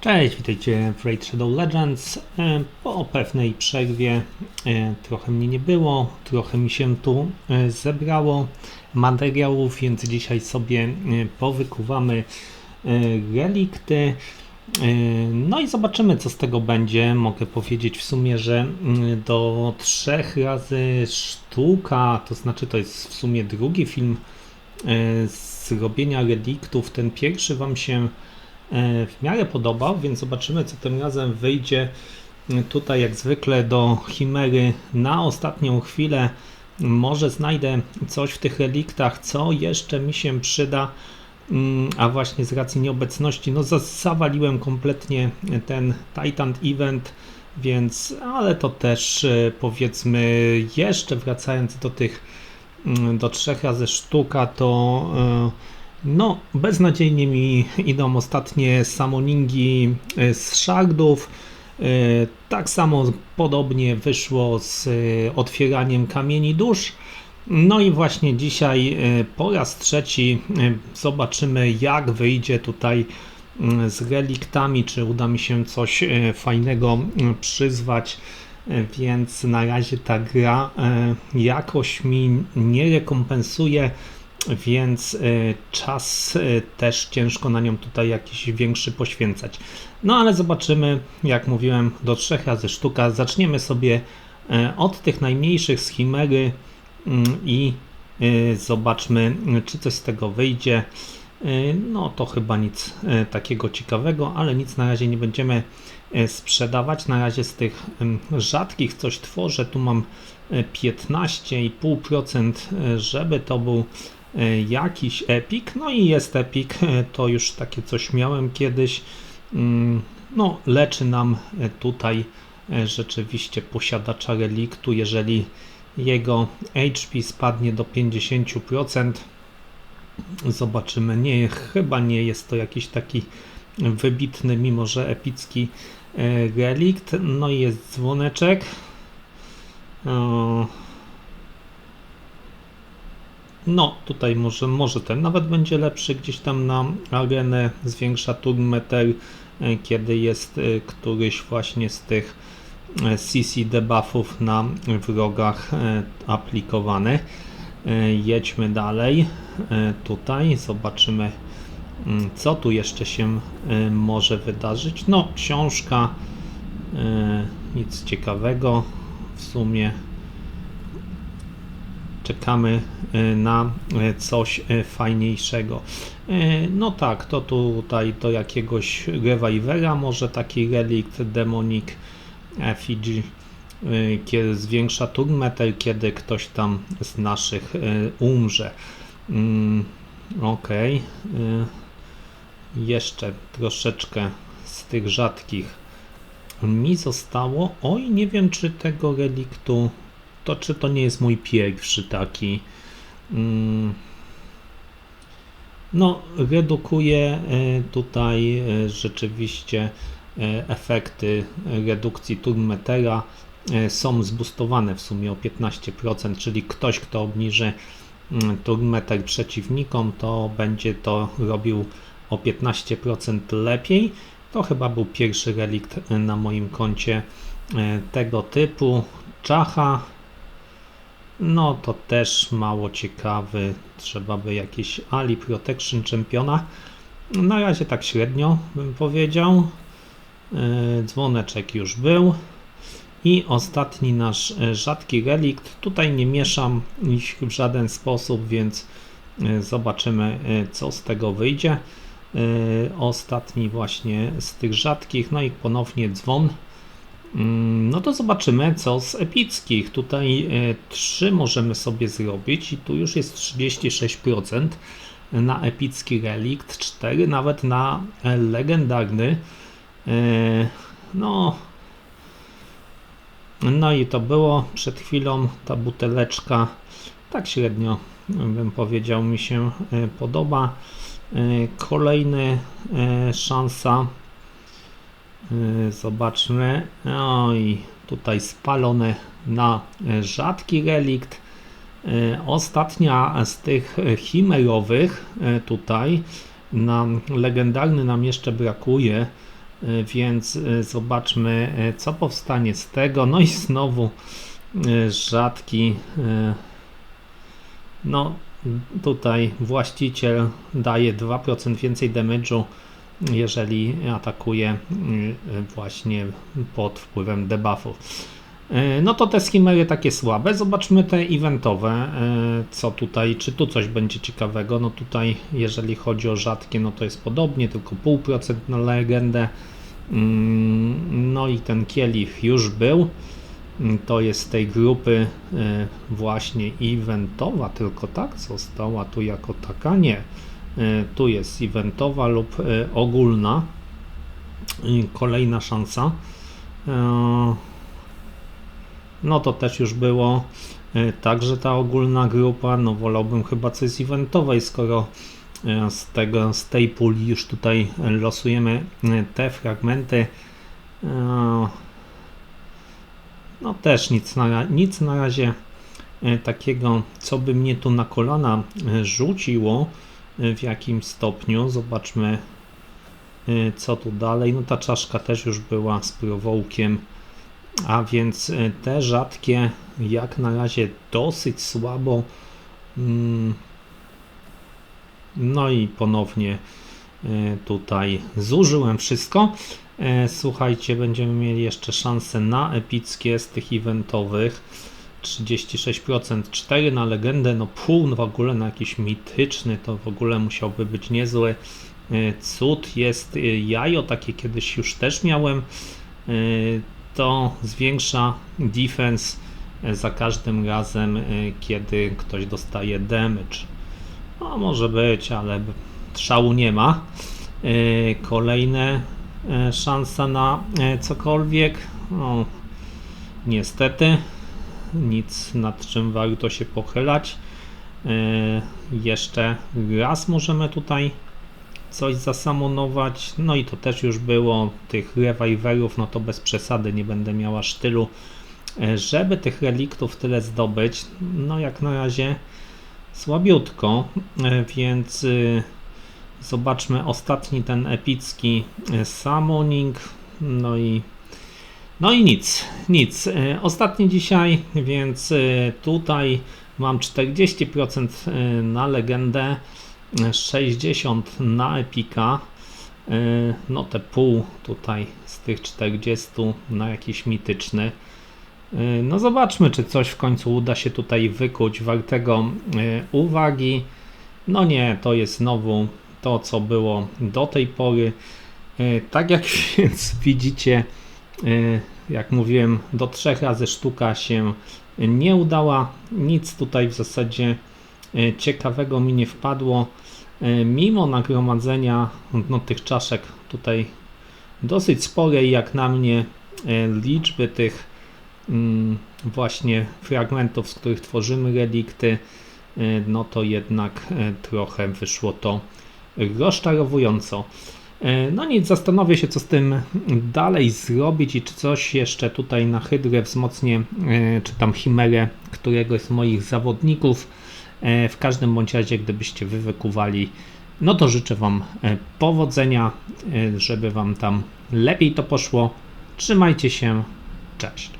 Cześć, witajcie w Raid Shadow Legends. E, Po pewnej przerwie e, trochę mnie nie było, trochę mi się tu e, zebrało materiałów, więc dzisiaj sobie powykuwamy relikty. No i zobaczymy, co z tego będzie. Mogę powiedzieć w sumie, że mm, do trzech razy sztuka, to znaczy to jest w sumie drugi film z robienia reliktów. Ten pierwszy Wam się w miarę podobał, więc zobaczymy, co tym razem wyjdzie. E, Tutaj, jak zwykle, do Chimery na ostatnią chwilę. Może znajdę coś w tych reliktach, co jeszcze mi się przyda. Mm, A właśnie z racji nieobecności, no za- zawaliłem kompletnie ten Titan Event, więc, ale to też e, powiedzmy, jeszcze wracając do tych mm, do trzech razy sztuka, to e, no, beznadziejnie mi idą ostatnie samoningi e, z shardów. E, Tak samo podobnie wyszło z e, otwieraniem kamieni dusz. No i właśnie dzisiaj po raz trzeci zobaczymy, jak wyjdzie tutaj mm, z reliktami, czy uda mi się coś fajnego mm, przyzwać. Więc na razie ta gra jakoś mi nie rekompensuje, więc e, czas e, też ciężko na nią tutaj jakiś większy poświęcać. No ale zobaczymy, jak mówiłem, do trzech razy sztuka. Zaczniemy sobie e, od tych najmniejszych z chimery mm, i zobaczmy, czy coś z tego wyjdzie. No to chyba nic takiego ciekawego, ale nic na razie nie będziemy sprzedawać. Na razie z tych rzadkich coś tworzę. Tu mam e, 15,5%, e, żeby to był jakiś epik. No i jest epik, e, to już takie coś miałem kiedyś. Mm, No, leczy nam e, tutaj e, rzeczywiście posiadacza reliktu, jeżeli jego HP spadnie do 50%. Zobaczymy. Nie, chyba nie jest to jakiś taki wybitny, mimo że epicki e, relikt. No i jest dzwoneczek. O. No, tutaj może, może ten nawet będzie lepszy gdzieś tam na arenę, zwiększa turn meter, e, kiedy jest e, któryś właśnie z tych e, CC debuffów na wrogach e, aplikowany. E, Jedźmy dalej. E, Tutaj zobaczymy, mm, co tu jeszcze się e, może wydarzyć. No, książka, e, nic ciekawego w sumie. Czekamy e, na e, coś e, fajniejszego. No tak, to tutaj do jakiegoś rewajwera, może taki relikt Demonic y, kiedy zwiększa turn meter, kiedy ktoś tam z naszych umrze. Mm, y, Jeszcze troszeczkę z tych rzadkich mi zostało. Oj, nie wiem czy tego reliktu, to czy to nie jest mój pierwszy taki. Mm, No, redukuje y, tutaj y, rzeczywiście y, efekty redukcji turn metera y, są zbustowane w sumie o 15%, czyli ktoś, kto obniży mm, turn meter przeciwnikom, to będzie to robił o 15% lepiej. To chyba był pierwszy relikt na moim koncie tego typu. Czacha, no to też mało ciekawy. Trzeba by jakieś Ali Protection Championa. Na razie tak średnio bym powiedział. Yy, Dzwoneczek już był. I ostatni nasz e, rzadki relikt. Tutaj nie mieszam ich w żaden sposób, więc e, zobaczymy e, co z tego wyjdzie. E, Ostatni właśnie z tych rzadkich. No i ponownie dzwon. Mm, No to zobaczymy, co z epickich. Tutaj e, 3 możemy sobie zrobić i tu już jest 36% na epicki relikt, 4 nawet na e, legendarny. E, No, no i to było przed chwilą ta buteleczka. Tak średnio bym powiedział, mi się e, podoba. E, Kolejny e, szansa Zobaczmy. Oj, tutaj spalone na rzadki relikt. E, Ostatnia z tych chimerowych e, tutaj nam legendarny nam jeszcze brakuje. y, więc y, zobaczmy, y, co powstanie z tego. No i znowu y, rzadki. y, No, tutaj właściciel daje 2% więcej damage'u, jeżeli atakuje y, y, właśnie pod wpływem debuffów. E, No to te skimery takie słabe. Zobaczmy te eventowe. e, Co tutaj, czy tu coś będzie ciekawego? No tutaj, jeżeli chodzi o rzadkie, no to jest podobnie, tylko 0,5% na legendę. Mm, No i ten kielich już był. To jest z tej grupy właśnie eventowa, tylko tak została tu jako taka? Nie. E, Tu jest eventowa lub e, ogólna. Kolejna szansa. E, no to też już było także ta ogólna grupa. No wolałbym chyba coś z eventowej, skoro z tego, z tej puli już tutaj losujemy te fragmenty. No też nic na, nic na razie takiego, co by mnie tu na kolana rzuciło w jakim stopniu. Zobaczmy e, co tu dalej. No ta czaszka też już była z prowołkiem. A więc e, te rzadkie jak na razie dosyć słabo. Mm, No i ponownie e, tutaj zużyłem wszystko. Słuchajcie, będziemy mieli jeszcze szansę na epickie z tych eventowych. 36%, 4 na legendę, no pół w ogóle na jakiś mityczny, to w ogóle musiałby być niezły e, cud. Jest e, jajo, takie kiedyś już też miałem. E, To zwiększa defense za każdym razem, kiedy ktoś dostaje damage. No, może być, ale szału nie ma. Kolejne szansa na cokolwiek. No, niestety, nic nad czym warto się pochylać. E, Jeszcze raz możemy tutaj coś zasamonować. No i to też już było tych reviverów, no to bez przesady nie będę miała sztylu, e, żeby tych reliktów tyle zdobyć. No jak na razie słabiutko, e, więc y, zobaczmy ostatni ten epicki summoning. No i no i nic, nic. E, Ostatni dzisiaj, więc e, tutaj mam 40% e, na legendę, e, 60 na epika. No te pół tutaj z tych 40 na jakiś mityczny. No zobaczmy, czy coś w końcu uda się tutaj wykuć wartego uwagi. No nie, to jest znowu to, co było do tej pory. Tak jak więc widzicie, jak mówiłem, do trzech razy sztuka się nie udała. Nic tutaj w zasadzie e, ciekawego mi nie wpadło. E, Mimo nagromadzenia no, tych czaszek tutaj dosyć sporej jak na mnie liczby tych mm, właśnie fragmentów, z których tworzymy relikty, no to jednak trochę wyszło to rozczarowująco. E, No nic, zastanowię się, co z tym dalej zrobić i czy coś jeszcze tutaj na hydrę wzmocnię, e, czy tam chimerę któregoś z moich zawodników. E, W każdym bądź razie, gdybyście wy wykuwali, no to życzę Wam powodzenia, żeby Wam tam lepiej to poszło. Trzymajcie się, cześć.